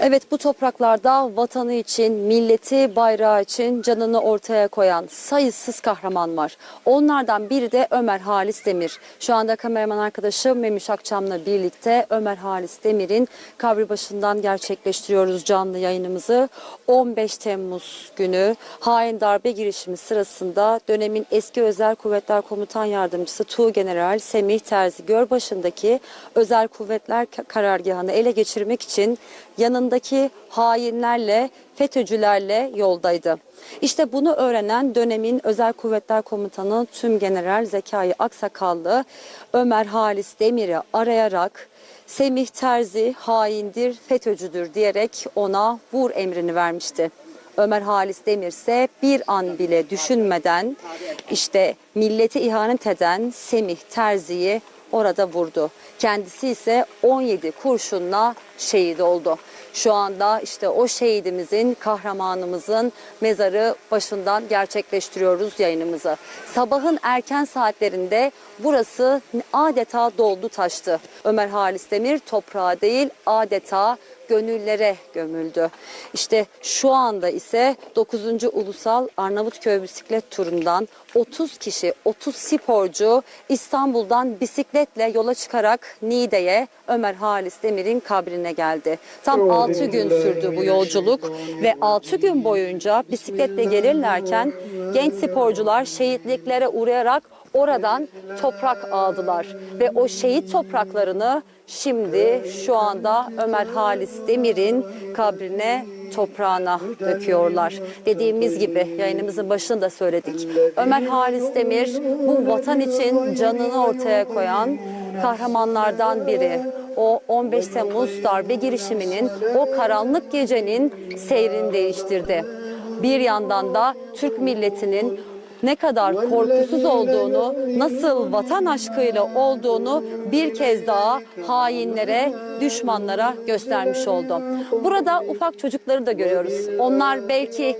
Evet bu topraklarda vatanı için, milleti, bayrağı için canını ortaya koyan sayısız kahraman var. Onlardan biri de Ömer Halis Demir. Şu anda kameraman arkadaşım Memiş Akçam'la birlikte Ömer Halis Demir'in kabri başından gerçekleştiriyoruz canlı yayınımızı. 15 Temmuz günü hain darbe girişimi sırasında dönemin eski Özel Kuvvetler Komutan Yardımcısı Tuğ General Semih Terzi Gölbaşı'ndaki Özel Kuvvetler Karargahı'nı ele geçirmek için yanındaki hainlerle, FETÖ'cülerle yoldaydı. İşte bunu öğrenen dönemin Özel Kuvvetler Komutanı Tüm General Zekai Aksakallı Ömer Halis Demir'i arayarak Semih Terzi haindir, FETÖ'cüdür diyerek ona vur emrini vermişti. Ömer Halis Demir ise bir an bile düşünmeden işte milleti ihanet eden Semih Terzi'yi orada vurdu. Kendisi ise 17 kurşunla şehit oldu. Şu anda işte o şehidimizin, kahramanımızın mezarı başından gerçekleştiriyoruz yayınımızı. Sabahın erken saatlerinde burası adeta doldu taştı. Ömer Halis Demir toprağa değil adeta gönüllere gömüldü. İşte şu anda ise 9. Ulusal Arnavutköy Bisiklet Turu'ndan 30 kişi, 30 sporcu İstanbul'dan bisikletle yola çıkarak Niğde'ye Ömer Halis Demir'in kabrine geldi. Tam 6 gün sürdü bu yolculuk ve 6 gün boyunca bisikletle gelirlerken genç sporcular şehitliklere uğrayarak oradan toprak aldılar ve o şehit topraklarını şimdi şu anda Ömer Halis Demir'in kabrine toprağına döküyorlar. Dediğimiz gibi yayınımızın başında da söyledik. Ömer Halis Demir bu vatan için canını ortaya koyan kahramanlardan biri. O 15 Temmuz darbe girişiminin o karanlık gecenin seyrini değiştirdi. Bir yandan da Türk milletinin ne kadar korkusuz olduğunu, nasıl vatan aşkıyla olduğunu bir kez daha hainlere, düşmanlara göstermiş oldu. Burada ufak çocukları da görüyoruz. Onlar belki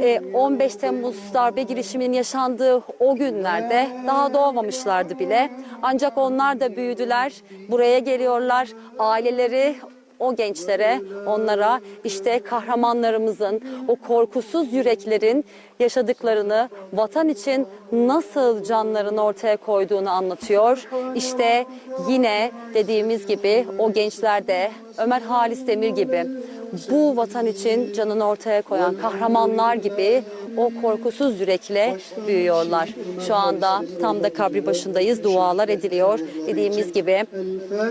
e, 15 Temmuz darbe girişiminin yaşandığı o günlerde daha doğmamışlardı bile. Ancak onlar da büyüdüler, buraya geliyorlar. Aileleri o gençlere, onlara işte kahramanlarımızın, o korkusuz yüreklerin yaşadıklarını, vatan için nasıl canlarını ortaya koyduğunu anlatıyor. İşte yine dediğimiz gibi o gençler de Ömer Halis Demir gibi bu vatan için canını ortaya koyan kahramanlar gibi o korkusuz yürekle büyüyorlar. Şu anda tam da kabri başındayız. Dualar ediliyor. Dediğimiz gibi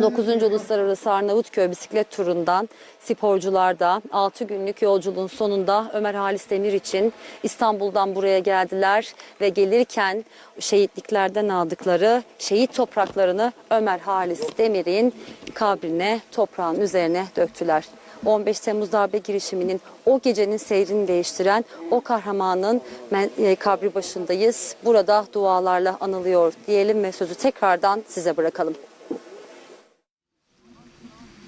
9. Uluslararası Arnavutköy bisiklet turundan sporcular da 6 günlük yolculuğun sonunda Ömer Halis Demir için İstanbul'dan buraya geldiler ve gelirken şehitliklerden aldıkları şehit topraklarını Ömer Halis Demir'in kabrine toprağın üzerine döktüler. 15 Temmuz darbe girişiminin o gecenin seyrini değiştiren o kahramanın e, kabri başındayız. Burada dualarla anılıyor diyelim ve sözü tekrardan size bırakalım.